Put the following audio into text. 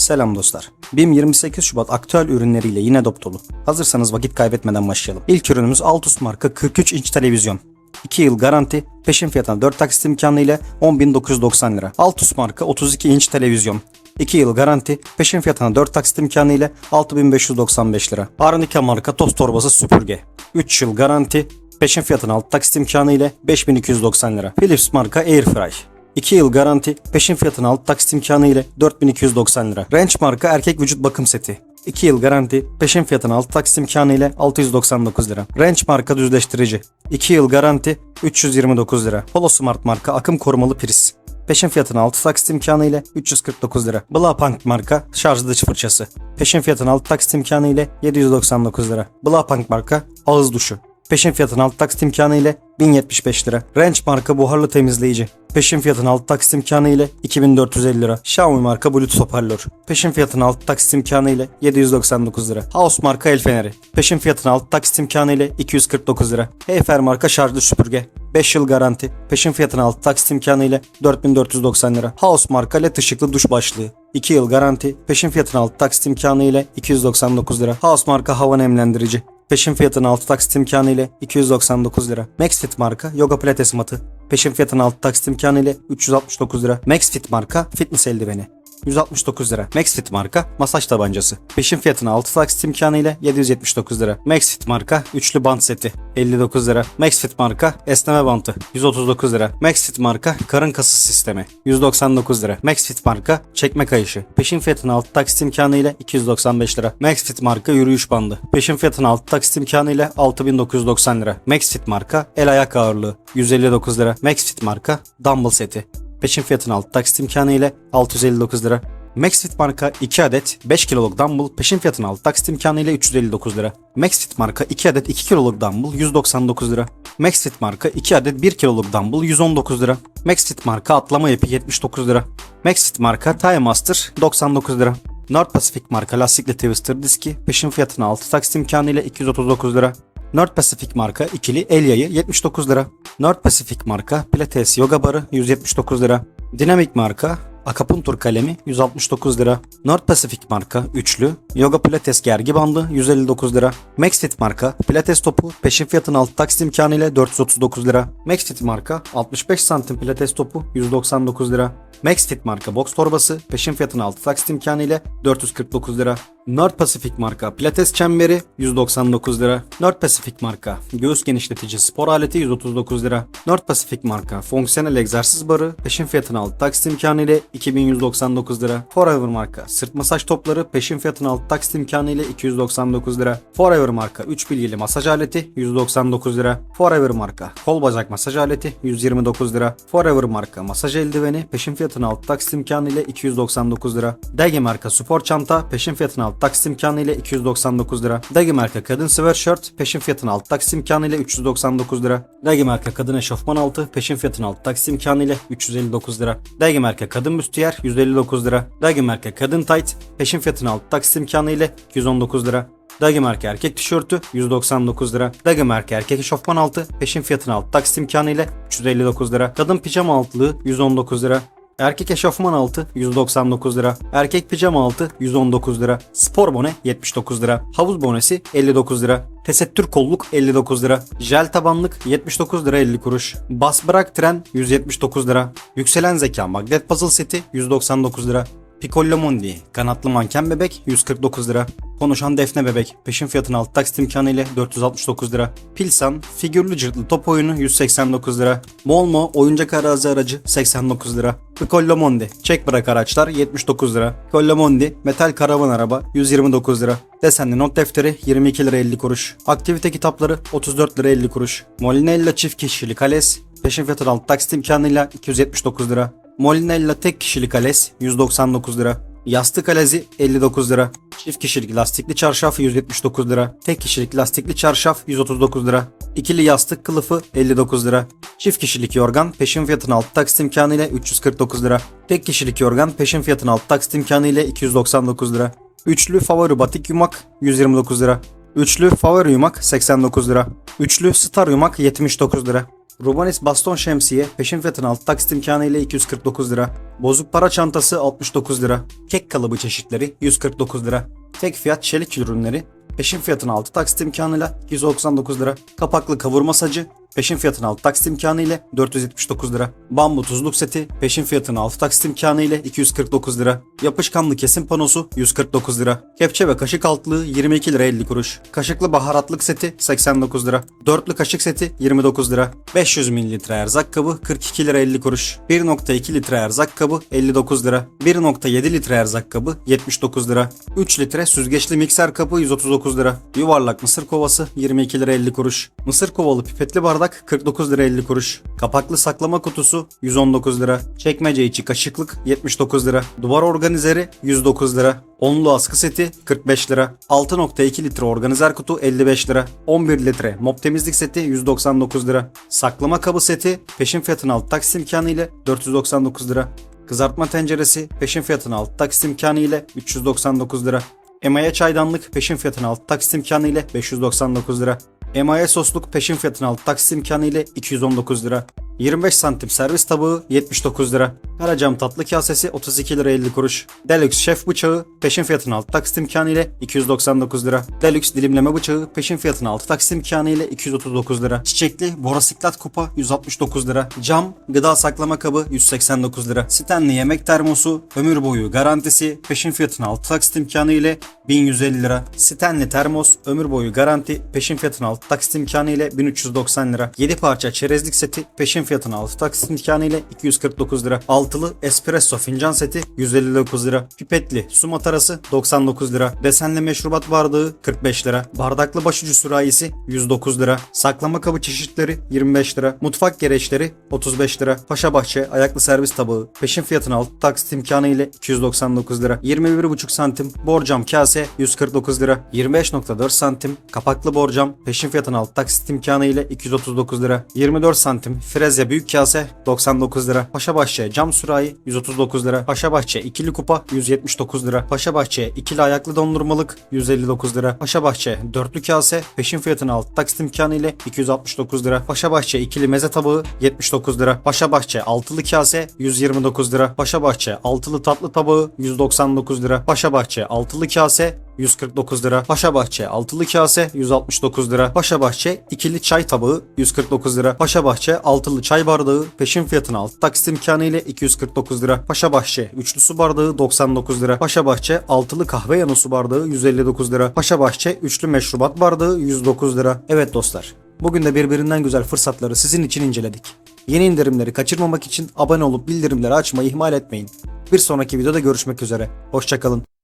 Selam dostlar. BİM 28 Şubat aktüel ürünleriyle yine dop dolu. Hazırsanız vakit kaybetmeden başlayalım. İlk ürünümüz Altus marka 43 inç televizyon. 2 yıl garanti, peşin fiyatına 4 taksit imkanı ile 10.990 lira. Altus marka 32 inç televizyon. 2 yıl garanti, peşin fiyatına 4 taksit imkanı ile 6595 lira. Arnica marka toz torbası süpürge. 3 yıl garanti, peşin fiyatına 6 taksit imkanı ile 5290 lira. Philips marka Airfry. 2 yıl garanti, peşin fiyatına 6 taksit imkanı ile 4290 lira. Range marka erkek vücut bakım seti. 2 yıl garanti, peşin fiyatına 6 taksit imkanı ile 699 lira. Range marka düzleştirici. 2 yıl garanti, 329 lira. Polo Smart marka akım korumalı priz. Peşin fiyatına 6 taksit imkanı ile 349 lira. Blaupunkt marka şarj dışı fırçası. Peşin fiyatına 6 taksit imkanı ile 799 lira. Blaupunkt marka ağız duşu. Peşin fiyatına 6 taksit imkanı ile 1075 lira. Range marka buharlı temizleyici. Peşin fiyatına 6 taksit imkanı ile 2450 lira. Xiaomi marka Bluetooth hoparlör. Peşin fiyatına 6 taksit imkanı ile 799 lira. House marka el feneri. Peşin fiyatına 6 taksit imkanı ile 249 lira. Heyfer marka şarjlı süpürge. 5 yıl garanti. Peşin fiyatına 6 taksit imkanı ile 4490 lira. House marka led ışıklı duş başlığı. 2 yıl garanti. Peşin fiyatına 6 taksit imkanı ile 299 lira. House marka hava nemlendirici. Peşin fiyatına 6 taksit imkanı ile 299 lira. Maxfit marka yoga pilates matı. Peşin fiyatına 6 taksit imkanı ile 369 lira. Maxfit marka fitness eldiveni. 169 lira. Maxfit marka masaj tabancası. Peşin fiyatına 6 taksit imkanı ile 779 lira. Maxfit marka üçlü bant seti 59 lira. Maxfit marka esneme bantı 139 lira. Maxfit marka karın kası sistemi 199 lira. Maxfit marka çekme kayışı. Peşin fiyatına 6 taksit imkanı ile 295 lira. Maxfit marka yürüyüş bandı. Peşin fiyatına 6 taksit imkanı ile 6990 lira. Maxfit marka el ayak ağırlığı 159 lira. Maxfit marka dumbbell seti. Peşin fiyatına 6 taksit imkanı ile 659 lira. Maxfit marka 2 adet 5 kiloluk dumbbell peşin fiyatına 6 taksit imkanı ile 359 lira. Maxfit marka 2 adet 2 kiloluk dumbbell 199 lira. Maxfit marka 2 adet 1 kiloluk dumbbell 119 lira. Maxfit marka atlama ipi 79 lira. Maxfit marka Tie Master 99 lira. North Pacific marka lastikli twister diski peşin fiyatına 6 taksit imkanı ile 239 lira. North Pacific marka ikili el yayı 79 lira. North Pacific marka Pilates yoga barı 179 lira. Dynamic marka Akapuntur kalemi 169 lira. North Pacific marka üçlü yoga pilates gergi bandı 159 lira. Maxfit marka pilates topu peşin fiyatın 6 taksit imkanı ile 439 lira. Maxfit marka 65 santim pilates topu 199 lira. Maxfit marka box torbası peşin fiyatın 6 taksit imkanı ile 449 lira. North Pacific marka pilates çemberi 199 lira. North Pacific marka göğüs genişletici spor aleti 139 lira. North Pacific marka fonksiyonel egzersiz barı peşin fiyatına 6 taksit imkanı ile 2199 lira. Forever marka sırt masaj topları peşin fiyatına 6 taksit imkanı ile 299 lira. Forever marka 3 bilgili masaj aleti 199 lira. Forever marka kol bacak masaj aleti 129 lira. Forever marka masaj eldiveni peşin fiyatına 6 taksit imkanı ile 299 lira. Dagi marka spor çanta peşin fiyatına 6 taksit imkanı ile 299 lira. Dagi marka kadın sweatshirt peşin fiyatına 6 taksit imkanı ile 399 lira. Dagi marka kadın eşofman altı peşin fiyatına 6 taksit imkanı ile 359 lira. Dagi marka kadın büstiyer 159 lira. Dagi marka kadın tight peşin fiyatına 6 taksit imkanı ile 219 lira. Dagi marka erkek tişörtü 199 lira. Dagi marka erkek eşofman altı peşin fiyatına 6 taksit imkanı ile 359 lira. Kadın pijama altlığı 119 lira. Erkek eşofman altı 199 lira. Erkek pijama altı 119 lira. Spor bone 79 lira. Havuz bonesi 59 lira. Tesettür kolluk 59 lira. Jel tabanlık 79 lira 50 kuruş. Bas bırak tren 179 lira. Yükselen zeka magnet puzzle seti 199 lira. Piccolo Mundi kanatlı manken bebek 149 lira. Konuşan defne bebek peşin fiyatına 6 taksit imkanı ile 469 lira. Pilsan figürlü cırtlı top oyunu 189 lira. Molmo oyuncak arazi aracı 89 lira. Piccolo Mundi çek bırak araçlar 79 lira. Piccolo Mundi metal karavan araba 129 lira. Desenli not defteri 22 lira 50 kuruş. Aktivite kitapları 34 lira 50 kuruş. Molinella çift kişilik ales peşin fiyatına 6 taksit imkanıyla 279 lira. Molinella tek kişilik ales 199 lira. Yastık alezi 59 lira. Çift kişilik lastikli çarşaf 179 lira. Tek kişilik lastikli çarşaf 139 lira. İkili yastık kılıfı 59 lira. Çift kişilik yorgan peşin fiyatına 6 taksit imkanı ile 349 lira. Tek kişilik yorgan peşin fiyatına 6 taksit imkanı ile 299 lira. Üçlü favori batik yumak 129 lira. Üçlü favori yumak 89 lira. Üçlü star yumak 79 lira. Rubanis baston şemsiye peşin fiyatına 6 taksit imkanı ile 249 lira. Bozuk para çantası 69 lira. Kek kalıbı çeşitleri 149 lira. Tek fiyat çelik ürünleri peşin fiyatına 6 taksit imkanıyla 199 lira. Kapaklı kavurma sacı peşin fiyatına 6 taksit imkanı ile 479 lira. Bambu tuzluk seti peşin fiyatına 6 taksit imkanı ile 249 lira. Yapışkanlı kesim panosu 149 lira. Kepçe ve kaşık altlığı 22 lira 50 kuruş. Kaşıklı baharatlık seti 89 lira. Dörtlü kaşık seti 29 lira. 500 mililitre erzak kabı 42 lira 50 kuruş. 1.2 litre erzak kabı 59 lira. 1.7 litre erzak kabı 79 lira. 3 litre süzgeçli mikser kabı 139 lira. Yuvarlak mısır kovası 22 lira 50 kuruş. Mısır kovalı pipetli bardak 49 lira 50 kuruş. Kapaklı saklama kutusu 119 lira. Çekmece içi kaşıklık 79 lira. Duvar organizeri 109 lira. Onlu askı seti 45 lira. 6.2 litre organizer kutu 55 lira. 11 litre mop temizlik seti 199 lira. Saklama kabı seti peşin fiyatına alt taksit imkanı ile 499 lira. Kızartma tenceresi peşin fiyatına alt taksit imkanı ile 399 lira. Emaye çaydanlık peşin fiyatına alt taksit imkanı ile 599 lira. Emaye sosluk peşin fiyatına alt taksit imkanı ile 219 lira. 25 santim servis tabağı 79 lira. Karacam tatlı kasesi 32 lira 50 kuruş. Deluxe şef bıçağı peşin fiyatına alt taksit imkanı ile 299 lira. Deluxe dilimleme bıçağı peşin fiyatına alt taksit imkanı ile 239 lira. Çiçekli borosiklat kupa 169 lira. Cam gıda saklama kabı 189 lira. Stanley yemek termosu ömür boyu garantisi peşin fiyatına alt taksit imkanı ile 1150 lira. Stanley termos ömür boyu garanti peşin fiyatına alt taksit imkanı ile 1390 lira. 7 parça çerezlik seti peşin fiyatına alt taksit imkanı ile 249 lira. Altılı espresso fincan seti 159 lira. Pipetli su matarası 99 lira. Desenli meşrubat bardağı 45 lira. Bardaklı başucu sürahisi 109 lira. Saklama kabı çeşitleri 25 lira. Mutfak gereçleri 35 lira. Paşabahçe ayaklı servis tabağı peşin fiyatına alt taksit imkanı ile 299 lira. 21,5 santim borcam kase 149 lira. 25.4 santim kapaklı borcam peşin fiyatına alt taksit imkanı ile 239 lira. 24 santim frezya büyük kase 99 lira. Paşabahçe cam sürahi 139 lira. Paşabahçe ikili kupa 179 lira. Paşabahçe ikili ayaklı dondurmalık 159 lira. Paşabahçe dörtlü kase peşin fiyatına alt taksit imkanı ile 269 lira. Paşabahçe ikili meze tabağı 79 lira. Paşabahçe altılı kase 129 lira. Paşabahçe altılı tatlı tabağı 199 lira. Paşabahçe altılı kase 149 lira. Paşabahçe altılı kase 169 lira. Paşabahçe ikili çay tabağı 149 lira. Paşabahçe altılı çay bardağı peşin fiyatına alt taksit imkanı ile 249 lira. Paşabahçe üçlü su bardağı 99 lira. Paşabahçe altılı kahve yanı su bardağı 159 lira. Paşabahçe üçlü meşrubat bardağı 109 lira. Evet dostlar. Bugün de birbirinden güzel fırsatları sizin için inceledik. Yeni indirimleri kaçırmamak için abone olup bildirimleri açmayı ihmal etmeyin. Bir sonraki videoda görüşmek üzere. Hoşçakalın.